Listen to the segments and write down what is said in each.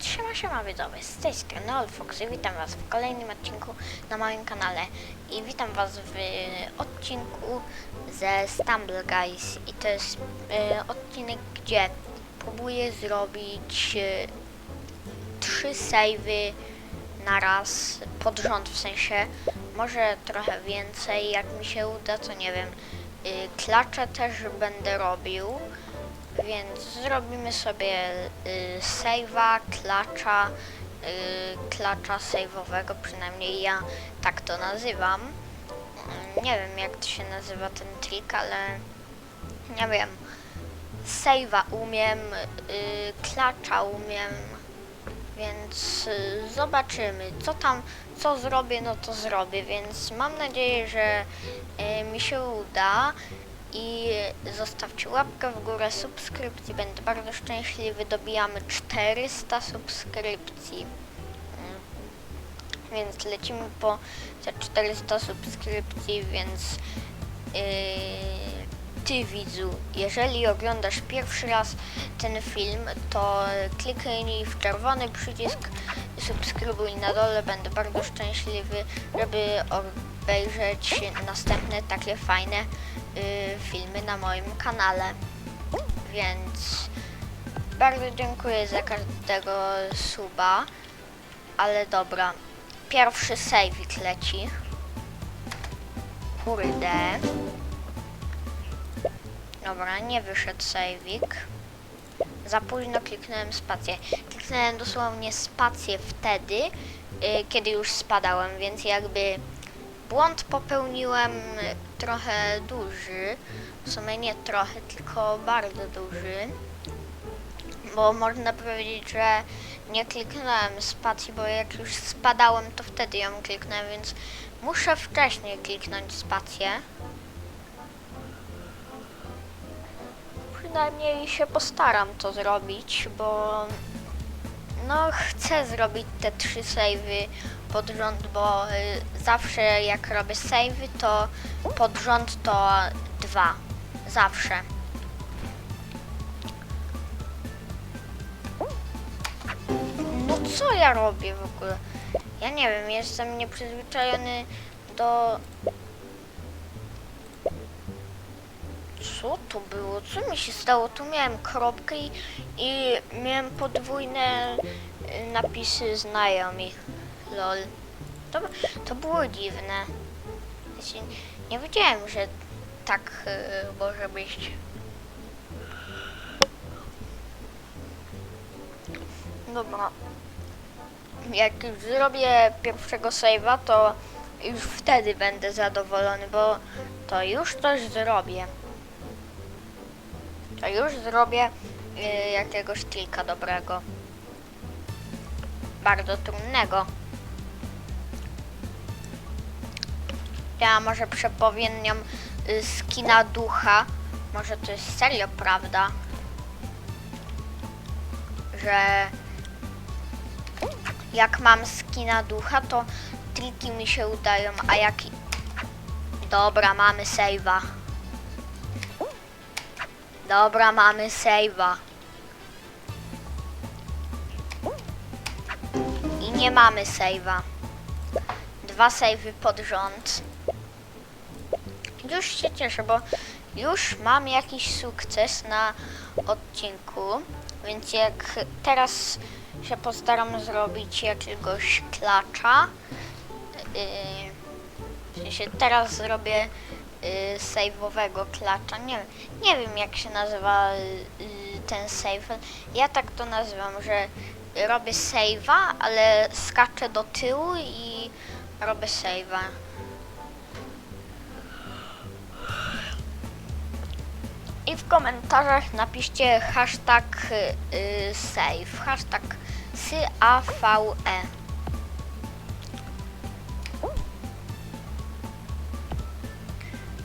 Siema, siema widzowie, z tej strony Olfox i witam was w kolejnym odcinku na moim kanale. I witam was w odcinku ze Stumble Guys. I to jest e, odcinek, gdzie próbuję zrobić e, trzy savey na raz pod rząd, w sensie może trochę więcej, jak mi się uda, to nie wiem. Y, Klacze też będę robił, więc zrobimy sobie y, save'a, klacza, y, klacza save'owego, przynajmniej ja tak to nazywam. Mm, Nie wiem jak to się nazywa ten trik, ale nie wiem. Save'a umiem, y, klacza umiem, więc y, zobaczymy, co tam, co zrobię, no to zrobię, więc mam nadzieję, że y, mi się uda i zostawcie łapkę w górę, subskrypcji, będę bardzo szczęśliwy, dobijamy 400 subskrypcji. Mm. Więc lecimy po te 400 subskrypcji, więc yy, ty widzu, jeżeli oglądasz pierwszy raz ten film, to kliknij w czerwony przycisk subskrybuj na dole, będę bardzo szczęśliwy, żeby obejrzeć następne takie fajne filmy na moim kanale. Więc bardzo dziękuję za każdego suba, ale dobra, pierwszy save leci. Kurde. Dobra, nie wyszedł saveik. Za późno kliknąłem spację. Kliknąłem dosłownie spację wtedy, y, kiedy już spadałem, więc jakby błąd popełniłem y, trochę duży. W sumie nie trochę, tylko bardzo duży. Bo można powiedzieć, że nie kliknąłem spacji, bo jak już spadałem, to wtedy ją kliknąłem, więc muszę wcześniej kliknąć spację. przynajmniej się postaram to zrobić, bo no chcę zrobić te trzy savey pod rząd, bo y, zawsze jak robię savey, to pod rząd to dwa. Zawsze. No co ja robię w ogóle? Ja nie wiem, jestem nieprzyzwyczajony do Co to było? Co mi się stało? Tu miałem kropkę i, miałem podwójne y, napisy znajomi. Lol. To, to było dziwne. Znaczy, nie wiedziałem, że tak y, może być. Dobra. Jak już zrobię pierwszego save'a, to już wtedy będę zadowolony, bo to już coś zrobię to już zrobię y, jakiegoś kilka dobrego. Bardzo trudnego. Ja może przepowiednią y, skina ducha. Może to jest serio prawda. Że jak mam skina ducha, to triki mi się udają, a jak... Dobra, mamy save'a. Dobra, mamy save'a. I nie mamy save'a. Dwa save'y pod rząd. Już się cieszę, bo już mam jakiś sukces na odcinku. Więc jak teraz się postaram zrobić jakiegoś klacza. Yy, w sensie teraz zrobię y, save'owego klacza. Nie, nie wiem jak się nazywa y, ten save. Ja tak to nazywam, że robię save'a, ale skaczę do tyłu i robię save'a. I w komentarzach napiszcie hashtag y, y, save, hashtag SAVE.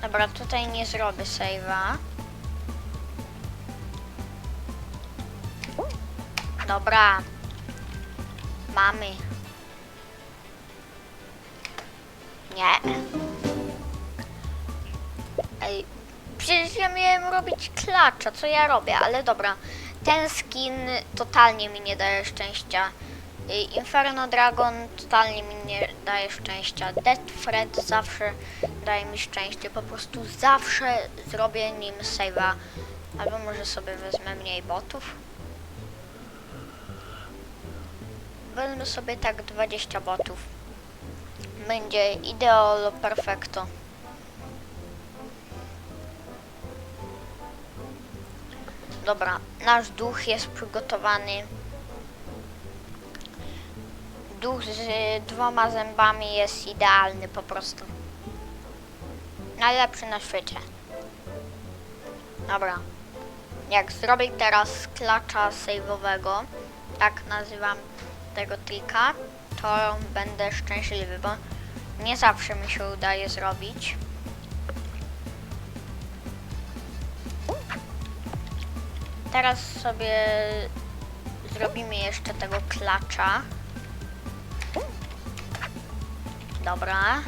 Dobra, tutaj nie zrobię save'a. Dobra. Mamy. Nie. Przecież ja miałem robić klacza, co ja robię, ale dobra. ten skin totalnie mi nie daje szczęścia. Y, Inferno Dragon totalnie mi nie daje szczęścia. Death Thread zawsze daje mi szczęście. Po prostu zawsze zrobię nim save'a. Albo może sobie wezmę mniej botów. Wezmę sobie tak 20 botów. Będzie ideolo perfecto. Dobra, nasz duch jest przygotowany. Duch z dwoma zębami jest idealny po prostu. Najlepszy na świecie. Dobra. Jak zrobię teraz klacza save'owego, tak nazywam tego trika, to będę szczęśliwy, bo nie zawsze mi się udaje zrobić. Teraz sobie zrobimy jeszcze tego klacza. Dobra.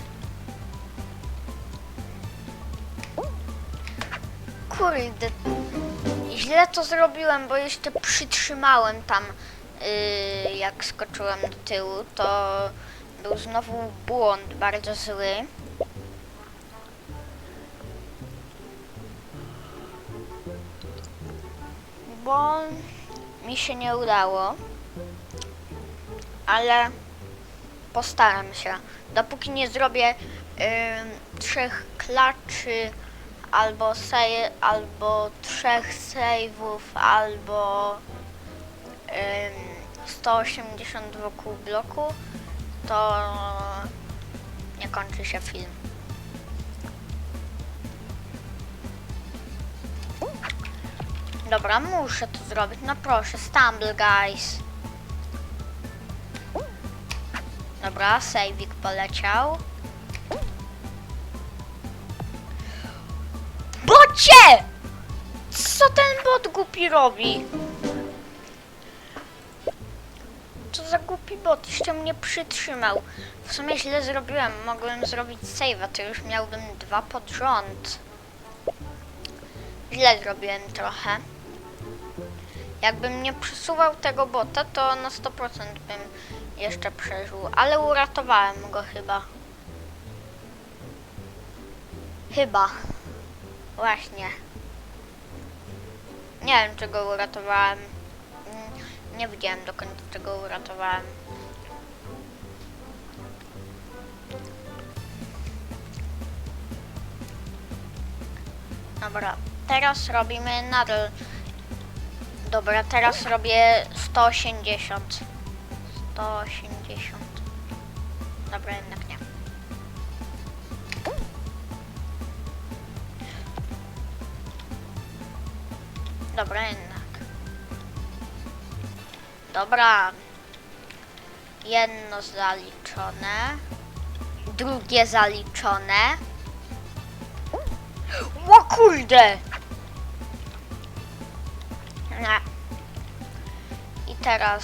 Kurde, źle to zrobiłem, bo jeszcze przytrzymałem tam, yy, jak skoczyłem do tyłu, to był znowu błąd bardzo zły. Bo mi się nie udało, ale postaram się. Dopóki nie zrobię ym, trzech klaczy, albo sej, albo trzech save'ów, albo ym, 180 wokół bloku, to nie kończy się film. Dobra, muszę to zrobić. No proszę, stumble guys. Dobra, sejwik poleciał. Bocie! Co ten bot głupi robi? Co za głupi bot, jeszcze mnie przytrzymał. W sumie źle zrobiłem, mogłem zrobić save'a, to już miałbym dwa pod rząd. Źle zrobiłem trochę. Jakbym nie przesuwał tego bota, to na 100% bym jeszcze przeżył, ale uratowałem go chyba. Chyba. Właśnie. Nie wiem, czego uratowałem. Nie widziałem do końca, czego uratowałem. Dobra, teraz robimy nadal. Dobra, teraz robię 180. 180. Dobra, jednak nie. Dobra, jednak. Dobra. Jedno zaliczone. Drugie zaliczone. O kurde! I teraz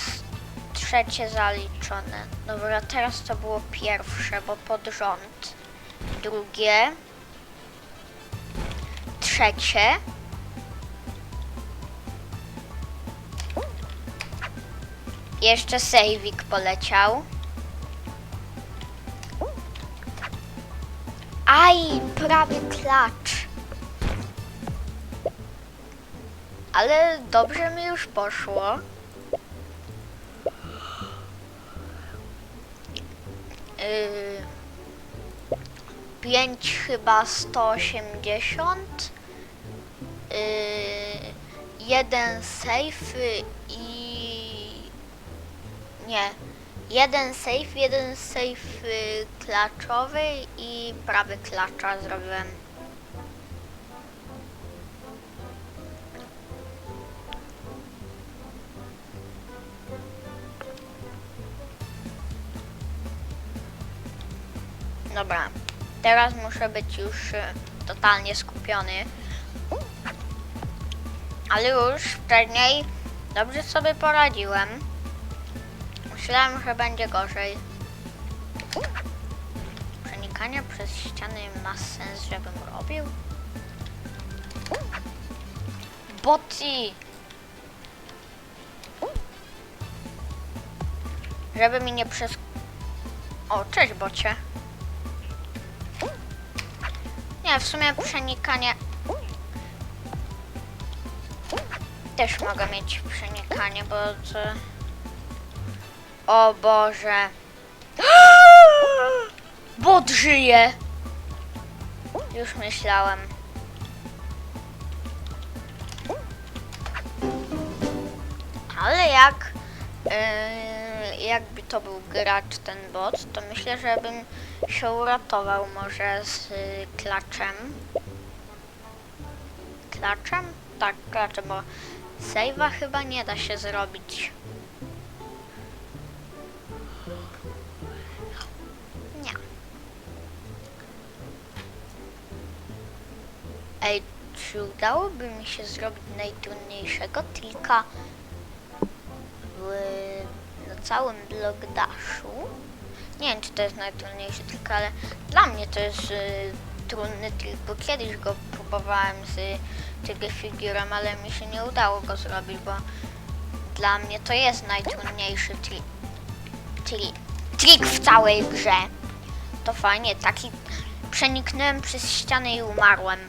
trzecie zaliczone. Dobra, teraz to było pierwsze, bo pod rząd. Drugie. Trzecie. Jeszcze sejwik poleciał. Aj, prawie klacz. Ale dobrze mi już poszło. Yy, 5 chyba 180. Yy, jeden safe i nie. Jeden safe, jeden safe y, klaczowy i prawy klacza zrobiłem. Dobra, teraz muszę być już e, totalnie skupiony. Ale już wcześniej dobrze sobie poradziłem. Myślałem, że będzie gorzej. Przenikanie przez ściany ma sens, żebym robił? Boci! Żeby mi nie przez... O, cześć bocie. Nie, w sumie przenikanie... Też mogę mieć przenikanie, bo to... O Boże. Bot żyje! Już myślałem. Ale jak yy, jakby to był gracz ten bot, to myślę, że bym się uratował może z y, klaczem. Klaczem? Tak, klaczem, bo save'a chyba nie da się zrobić. Nie. Ej, czy udałoby mi się zrobić najtrudniejszego na całym blogdaszu? Nie wiem, czy to jest najtrudniejszy trik, ale dla mnie to jest y, trudny trik, bo kiedyś go próbowałem z tego figurem, ale mi się nie udało go zrobić, bo dla mnie to jest najtrudniejszy trik. Trik, trik w całej grze. To fajnie, taki przeniknąłem przez ścianę i umarłem.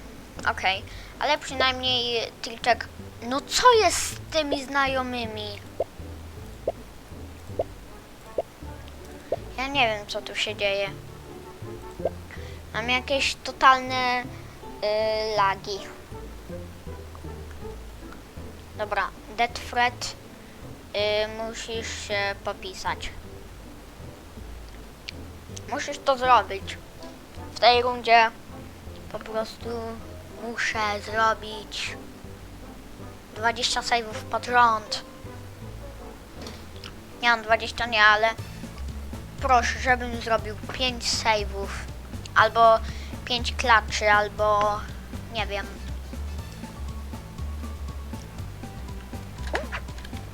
Okej, ale przynajmniej triczek. No co jest z tymi znajomymi? Ja nie wiem, co tu się dzieje. Mam jakieś totalne y, lagi. Dobra, Dead Fred, y, musisz się popisać. Musisz to zrobić. W tej rundzie po prostu muszę zrobić 20 save'ów pod rząd. Nie mam 20 nie, ale proszę, żebym zrobił 5 save'ów. Albo 5 klaczy, albo nie wiem.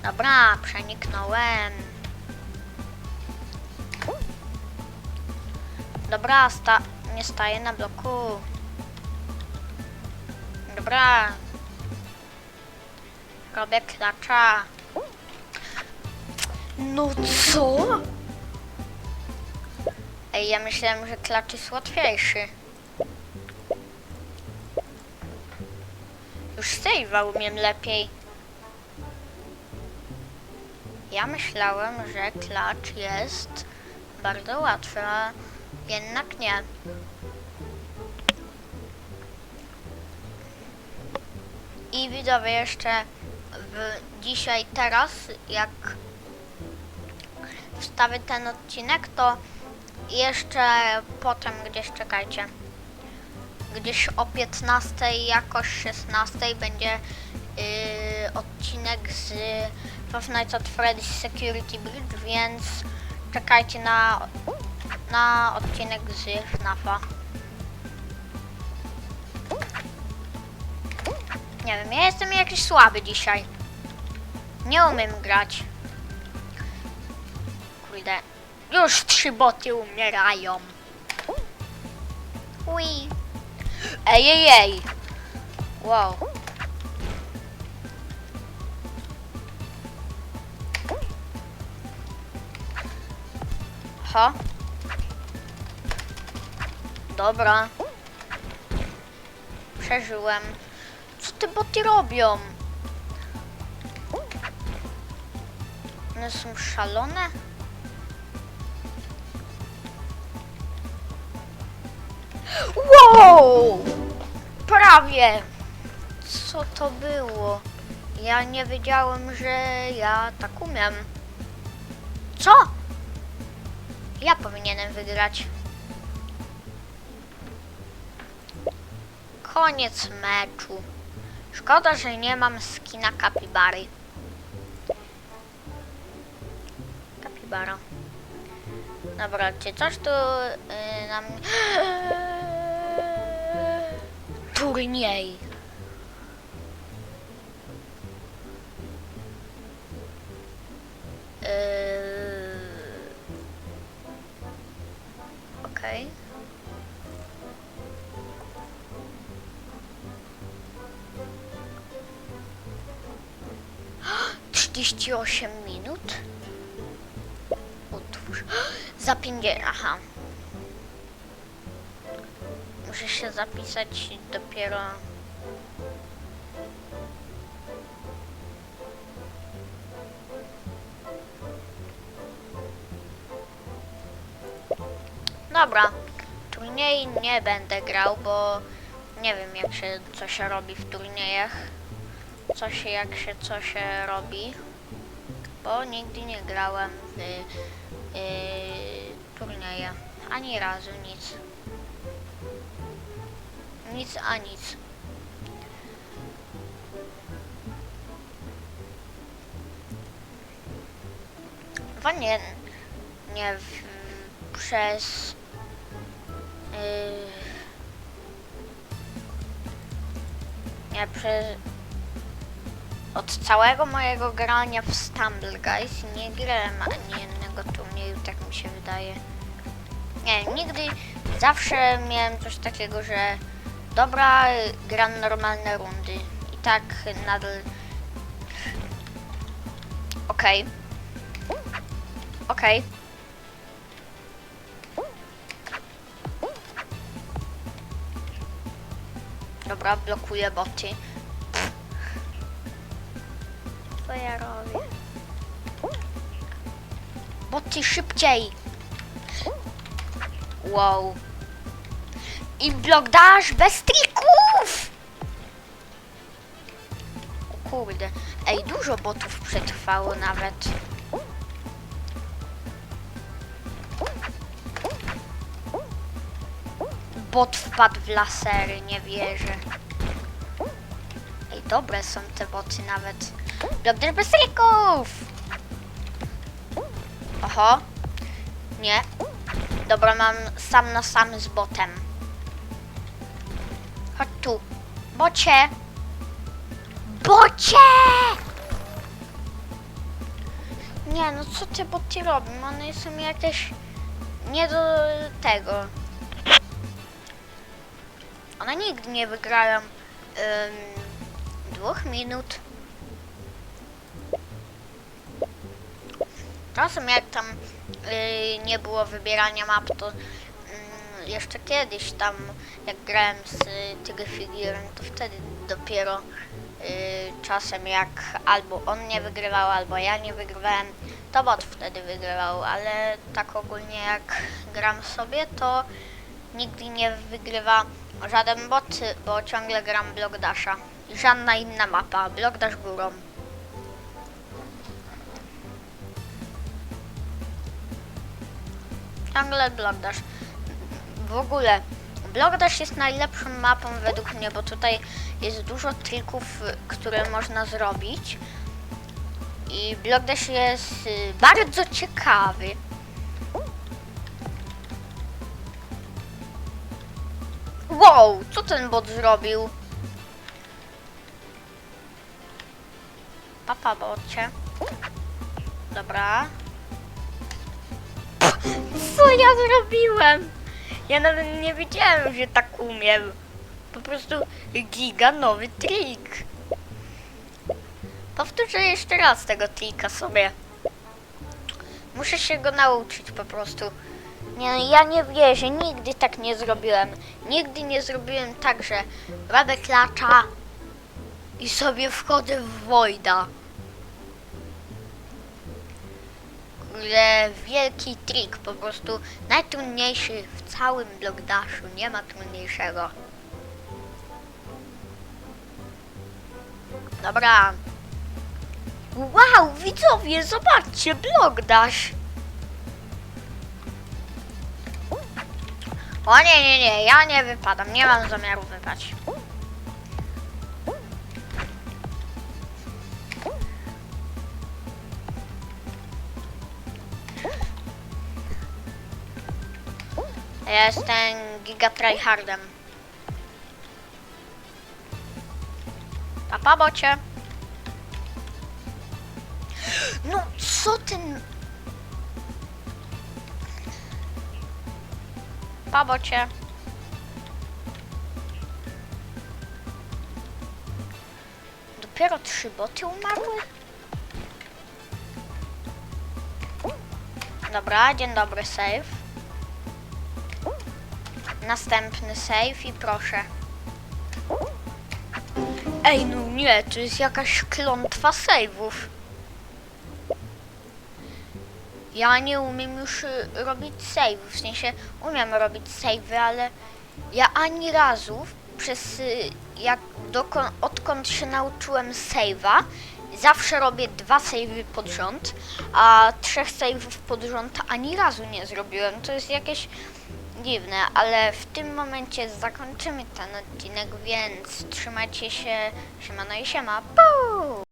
Dobra, przeniknąłem. Dobra, sta nie staję na bloku. Dobra. Robię klacza. No co? Ej, ja myślałem, że klacz jest łatwiejszy. Już save'a umiem lepiej. Ja myślałem, że klacz jest bardzo łatwy, a jednak nie. I widzowie jeszcze w, dzisiaj teraz, jak wstawię ten odcinek, to jeszcze potem gdzieś czekajcie. Gdzieś o 15, jakoś 16 będzie yy, odcinek z Five Nights at Freddy's Security Bridge, więc czekajcie na, na odcinek z FNAFa. Nie wiem, ja jestem jakiś słaby dzisiaj. Nie umiem grać. Kurde. Już trzy boty umierają. Ui. Ej, ej, ej. Wow. Ha. Dobra. Przeżyłem. Co te boty robią? One są szalone? Wow! Prawie! Co to było? Ja nie wiedziałem, że ja tak umiem. Co? Ja powinienem wygrać. Koniec meczu. Szkoda, że nie mam skina kapibary. Kapibara. Dobra, czy coś tu yy, nam... Turniej. Yy... Okej. Trzydzieści osiem minut? już. Za 50. Aha. Muszę się zapisać dopiero. Dobra. Turniej nie będę grał, bo nie wiem jak się co się robi w turniejach. Co się jak się co się robi. Bo nigdy nie grałem w yy, turnieje. Ani razu nic. Nic a nic. Nie w, przez yy, nie przez od całego mojego grania w Stumble Guys nie grałem ani jednego turnieju, tak mi się wydaje. Nie, nigdy, zawsze miałem coś takiego, że dobra, gram normalne rundy i tak nadal... Okej. Okej. Dobra, blokuję boty. Co ja robię? Boty szybciej! Wow. I blok dash bez trików! Kurde. Ej, dużo botów przetrwało nawet. Bot wpadł w lasery, nie wierzę. Ej, dobre są te boty nawet. Blok dash bez trików! Oho. Nie. Dobra, mam sam na sam z botem. Bocie! Bocie! Nie, no co te boty robią? One są jakieś nie do tego. One nigdy nie wygrają ym, dwóch minut. Czasem jak tam yy, nie było wybierania map, to jeszcze kiedyś tam, jak grałem z y, tego figurem, to wtedy dopiero y, czasem jak albo on nie wygrywał, albo ja nie wygrywałem, to bot wtedy wygrywał, ale tak ogólnie jak gram sobie, to nigdy nie wygrywa żaden bot, bo ciągle gram Block Dasha. I żadna inna mapa, Block Dash górą. Ciągle Block Dash. W ogóle Block Dash jest najlepszą mapą według mnie, bo tutaj jest dużo trików, które można zrobić. I Block Dash jest y, bardzo ciekawy. Wow, co ten bot zrobił? Papa bocie. Dobra. Co ja zrobiłem? Ja nawet nie wiedziałem, że tak umiem. Po prostu giga nowy trik. Powtórzę jeszcze raz tego trika sobie. Muszę się go nauczyć po prostu. Nie, ja nie wierzę, nigdy tak nie zrobiłem. Nigdy nie zrobiłem tak, że robię klacza i sobie wchodzę w Wojda. Kurde, wielki trik, po prostu najtrudniejszy w całym Block Dashu, nie ma trudniejszego. Dobra. Wow, widzowie, zobaczcie, Block Dash. O nie, nie, nie, ja nie wypadam, nie mam zamiaru wypaść. Jestem giga tryhardem. Papa bocie. No co ten... Pa. Dopiero trzy boty umarły? Dobra, dzień dobry, save. Następny save i proszę. Ej, no nie, to jest jakaś klątwa save'ów. Ja nie umiem już y, robić save'ów, w sensie umiem robić save'y, ale ja ani razu przez y, jak dokąd, odkąd się nauczyłem save'a, zawsze robię dwa save'y pod rząd, a trzech save'ów pod rząd ani razu nie zrobiłem. To jest jakieś dziwne, ale w tym momencie zakończymy ten odcinek, więc trzymajcie się, siemano i siema, puu!